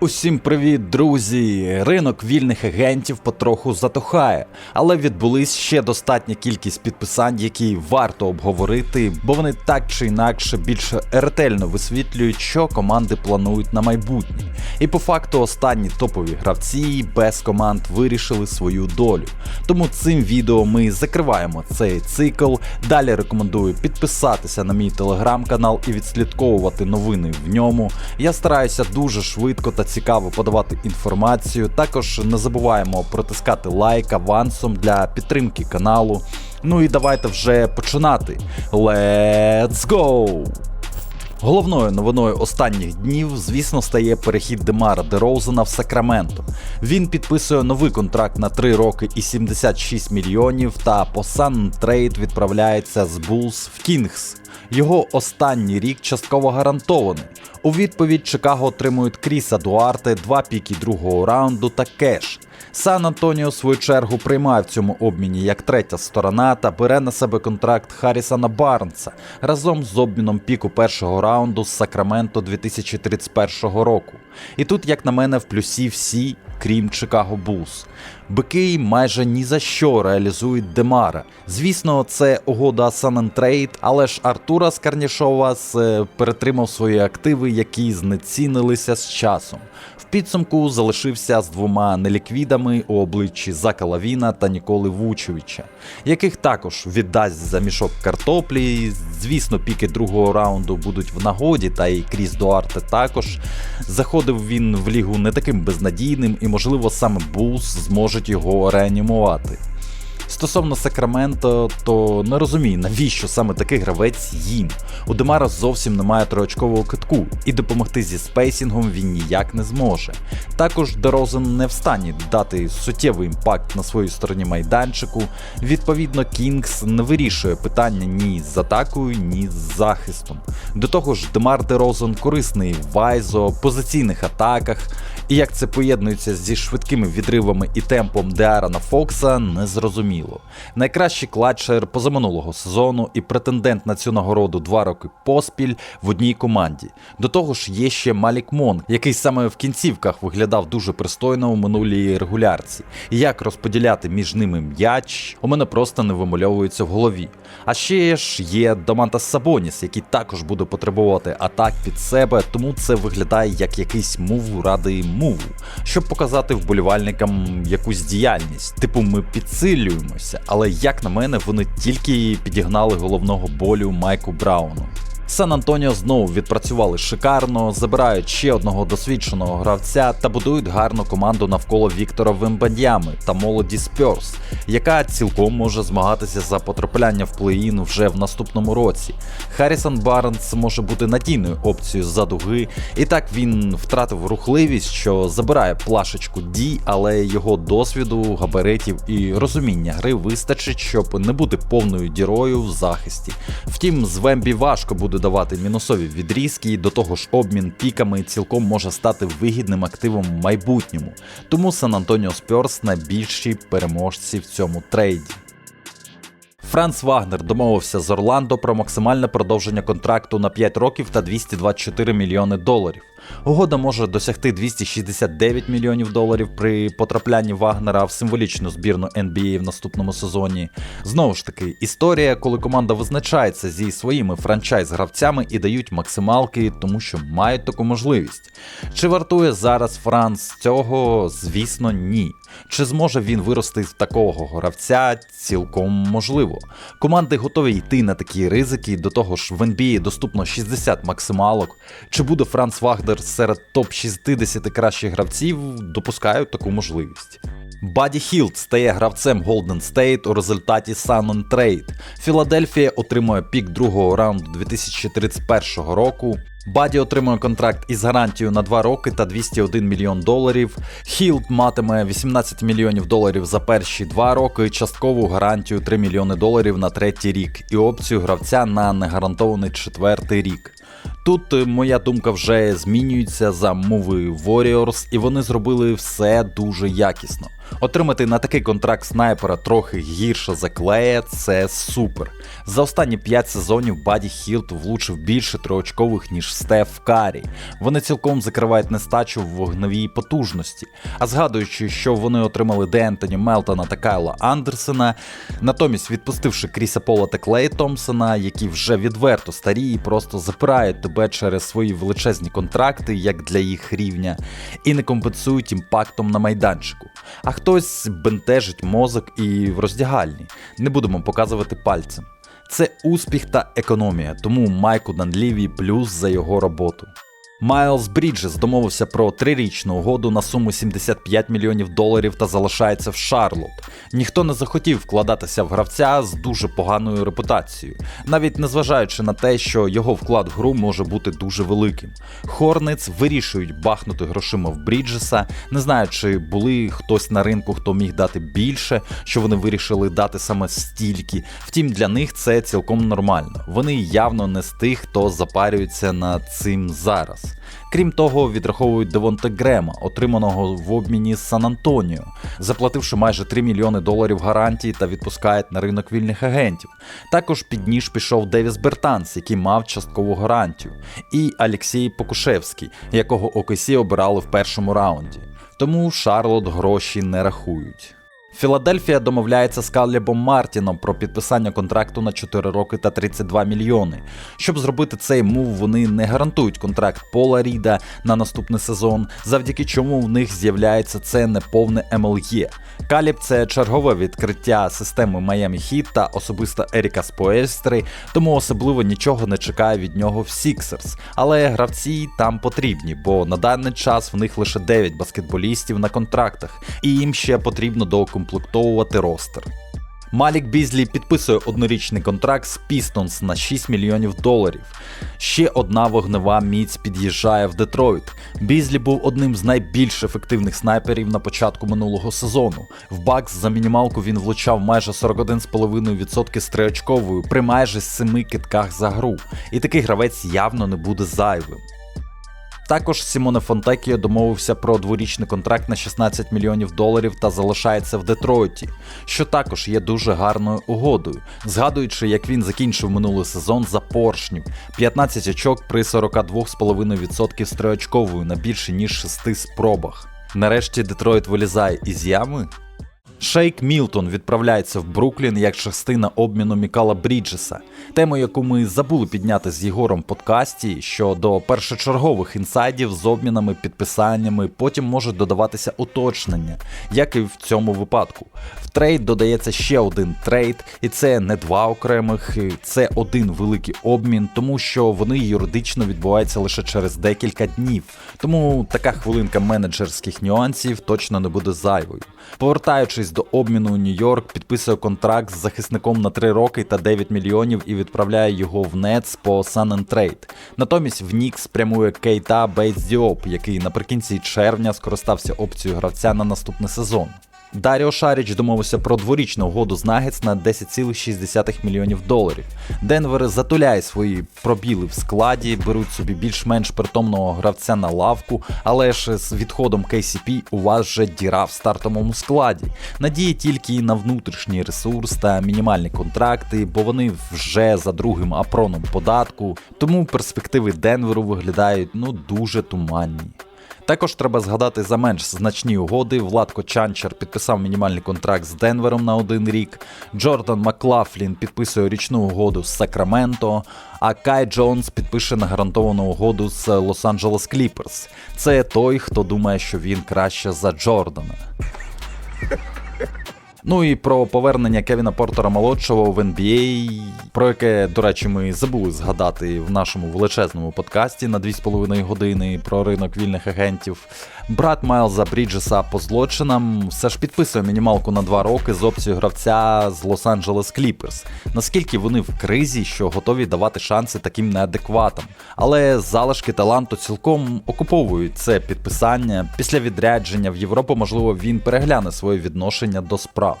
Усім привіт, друзі! Ринок вільних агентів потроху затухає, але відбулись ще достатня кількість підписань, які варто обговорити, бо вони так чи інакше більш ретельно висвітлюють, що команди планують на майбутнє. І по факту останні топові гравці без команд вирішили свою долю. Тому цим відео ми закриваємо цей цикл. Далі рекомендую підписатися на мій телеграм-канал і відслідковувати новини в ньому. Я стараюся дуже швидко та цікаво подавати інформацію. Також не забуваємо протискати лайк авансом для підтримки каналу. Ну і давайте вже починати. Let's go! Головною новиною останніх днів, звісно, стає перехід Демара Дерозена в Сакраменто. Він підписує новий контракт на 3 роки і 76 мільйонів, та по Сан Трейд відправляється з Булс в Кінгс. Його останній рік частково гарантований. У відповідь Чикаго отримують Кріса Дуарте, два піки другого раунду та кеш. Сан Антоніо, в свою чергу, приймає в цьому обміні як третя сторона та бере на себе контракт Харрісона Барнса разом з обміном піку першого раунду з Сакраменто 2031 року. І тут, як на мене, в плюсі всі, крім Чикаго Булс. Бики майже ні за що реалізують Демара. Звісно, це угода Sun Trade, але ж Артура Скарнішова е, перетримав свої активи, які знецінилися з часом. В підсумку залишився з двома неліквідами у обличчі Зака Лавіна та Ніколи Вучовича, яких також віддасть за мішок картоплі. Звісно, піки другого раунду будуть в нагоді, та і Кріс Дуарте також. Заходив він в лігу не таким безнадійним, і, можливо, саме Булс зможуть його реанімувати. Стосовно Сакраменто, то не розумію, навіщо саме такий гравець їм. У Демара зовсім немає триочкового китку, і допомогти зі спейсінгом він ніяк не зможе. Також Дерозен не в стані дати суттєвий імпакт на своїй стороні майданчику. Відповідно, Кінгс не вирішує питання ні з атакою, ні з захистом. До того ж, Демар Дерозен корисний в Вайзо, позиційних атаках. І як це поєднується зі швидкими відривами і темпом Деарана Фокса, не зрозуміло. Найкращий кладшер позаминулого сезону і претендент на цю нагороду два роки поспіль в одній команді. До того ж, є ще Малік Монк, який саме в кінцівках виглядав дуже пристойно у минулій регулярці. І як розподіляти між ними м'яч, у мене просто не вимальовується в голові. А ще ж є Домантас Сабоніс, який також буде потребувати атак під себе, тому це виглядає як якийсь мув ради муву, щоб показати вболівальникам якусь діяльність. Типу, ми підсилюємося, але як на мене, вони тільки підігнали головного болю Майку Брауну. Сан Антоніо знову відпрацювали шикарно, забирають ще одного досвідченого гравця та будують гарну команду навколо Віктора Вембаньями та молоді Спьорс, яка цілком може змагатися за потрапляння в плей-ін вже в наступному році. Харрісон Барнс може бути надійною опцією за дуги, і так він втратив рухливість, що забирає плашечку D, але його досвіду, габаритів і розуміння гри вистачить, щоб не бути повною дірою в захисті. Втім, з Вембі важко буде давати мінусові відрізки, і до того ж обмін піками цілком може стати вигідним активом в майбутньому. Тому Сан Антоніо Спьорс найбільші переможці в цьому трейді. Франц Вагнер домовився з Орландо про максимальне продовження контракту на 5 років та 224 мільйони доларів. Угода може досягти 269 мільйонів доларів при потраплянні Вагнера в символічну збірну NBA в наступному сезоні. Знову ж таки, історія, коли команда визначається зі своїми франчайз-гравцями і дають максималки, тому що мають таку можливість. Чи вартує зараз Франц цього? Звісно, ні. Чи зможе він вирости з такого гравця? Цілком можливо. Команди готові йти на такі ризики, до того ж в NBA доступно 60 максималок. Чи буде Франц Вагнер серед топ-60 кращих гравців? Допускаю таку можливість. Баді Хілд стає гравцем Golden State у результаті Sun on Trade. Філадельфія отримує пік другого раунду 2031 року. Баді отримує контракт із гарантією на 2 роки та 201 мільйон доларів. Хілд матиме 18 мільйонів доларів за перші 2 роки, часткову гарантію 3 мільйони доларів на третій рік і опцію гравця на негарантований четвертий рік. Тут е, моя думка вже змінюється за мови Warriors, і вони зробили все дуже якісно. Отримати на такий контракт снайпера трохи гірше за клея це супер. За останні 5 сезонів Баді Хілт влучив більше триочкових, ніж Стеф Карі. Вони цілком закривають нестачу в вогневій потужності. А згадуючи, що вони отримали Дентоні Мелтона та Кайла Андерсена, натомість відпустивши Кріса Пола та Клея Томпсона, які вже відверто старі і просто запирають тебе через свої величезні контракти, як для їх рівня, і не компенсують імпактом на майданчику. А хтось бентежить мозок і в роздягальні. Не будемо показувати пальцем. Це успіх та економія, тому Майку Данліві плюс за його роботу. Майлз Бріджес домовився про трирічну угоду на суму 75 мільйонів доларів та залишається в Шарлот. Ніхто не захотів вкладатися в гравця з дуже поганою репутацією, навіть незважаючи на те, що його вклад в гру може бути дуже великим. Хорниц вирішують бахнути грошима в Бріджеса, не знаю, чи були хтось на ринку, хто міг дати більше, що вони вирішили дати саме стільки. Втім, для них це цілком нормально. Вони явно не з тих, хто запарюється над цим зараз. Крім того, відраховують Девонте Грема, отриманого в обміні з Сан Антоніо, заплативши майже 3 мільйони доларів гарантії та відпускають на ринок вільних агентів. Також під ніж пішов Девіс Бертанс, який мав часткову гарантію, і Алексій Покушевський, якого ОКСі обирали в першому раунді. Тому Шарлот гроші не рахують. Філадельфія домовляється з Каллібом Мартіном про підписання контракту на 4 роки та 32 мільйони. Щоб зробити цей мув, вони не гарантують контракт Пола Ріда на наступний сезон, завдяки чому в них з'являється це неповне МЛЄ. Каліб це чергове відкриття системи Miami Heat та особисто Еріка Споельстри, тому особливо нічого не чекає від нього в Сіксерс. Але гравці там потрібні, бо на даний час в них лише 9 баскетболістів на контрактах, і їм ще потрібно доукомплектовувати ростер. Малік Бізлі підписує однорічний контракт з Pistons на 6 мільйонів доларів. Ще одна вогнева міць під'їжджає в Детройт. Бізлі був одним з найбільш ефективних снайперів на початку минулого сезону. В Бакс за мінімалку він влучав майже 41,5% з триочковою при майже 7 китках за гру. І такий гравець явно не буде зайвим. Також Сімоне Фонтекіо домовився про дворічний контракт на 16 мільйонів доларів та залишається в Детройті, що також є дуже гарною угодою, згадуючи, як він закінчив минулий сезон за поршнів, 15 очок при 42,5% з на більше ніж 6 спробах. Нарешті Детройт вилізає із ями. Шейк Мілтон відправляється в Бруклін як частина обміну Мікала Бріджеса, тему, яку ми забули підняти з Єгором в подкасті, що до першочергових інсайдів з обмінами, підписаннями потім можуть додаватися уточнення, як і в цьому випадку. В трейд додається ще один трейд, і це не два окремих, це один великий обмін, тому що вони юридично відбуваються лише через декілька днів. Тому така хвилинка менеджерських нюансів точно не буде зайвою. Повертаючись до обміну у Нью-Йорк, підписує контракт з захисником на 3 роки та 9 мільйонів і відправляє його в Нетс по Sun and Trade. Натомість в Нікс прямує Кейта Бейтс Діоп, який наприкінці червня скористався опцією гравця на наступний сезон. Даріо Шаріч домовився про дворічну угоду з Нагетс на 10,6 мільйонів доларів. Денвер затуляє свої пробіли в складі, беруть собі більш-менш притомного гравця на лавку, але ж з відходом KCP у вас вже діра в стартовому складі. Надії тільки на внутрішній ресурс та мінімальні контракти, бо вони вже за другим апроном податку, тому перспективи Денверу виглядають ну дуже туманні. Також треба згадати за менш значні угоди. Владко Чанчер підписав мінімальний контракт з Денвером на один рік. Джордан Маклафлін підписує річну угоду з Сакраменто. А Кай Джонс підпише на гарантовану угоду з Лос-Анджелес Кліперс. Це той, хто думає, що він краще за Джордана. Ну і про повернення Кевіна Портера молодшого в NBA, про яке, до речі, ми забули згадати в нашому величезному подкасті на 2,5 години про ринок вільних агентів. Брат Майлза Бріджеса по злочинам все ж підписує мінімалку на два роки з опцією гравця з Лос-Анджелес Кліперс. Наскільки вони в кризі, що готові давати шанси таким неадекватам. Але залишки таланту цілком окуповують це підписання. Після відрядження в Європу, можливо, він перегляне своє відношення до справ.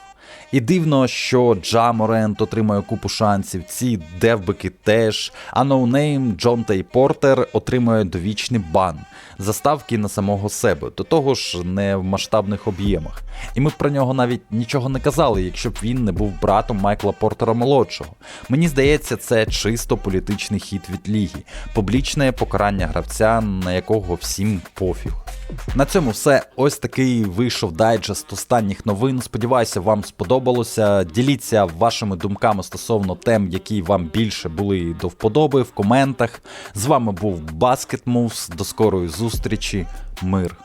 І дивно, що Джа Морент отримує купу шансів, ці девбики теж, а ноунейм Джон Тей Портер отримує довічний бан за ставки на самого себе, до того ж не в масштабних об'ємах. І ми б про нього навіть нічого не казали, якщо б він не був братом Майкла Портера молодшого. Мені здається, це чисто політичний хід від ліги, публічне покарання гравця, на якого всім пофіг. На цьому все. Ось такий вийшов дайджест останніх новин. Сподіваюся, вам сподобалося. Діліться вашими думками стосовно тем, які вам більше були до вподоби в коментах. З вами був Basket Moves. До скорої зустрічі. Мир.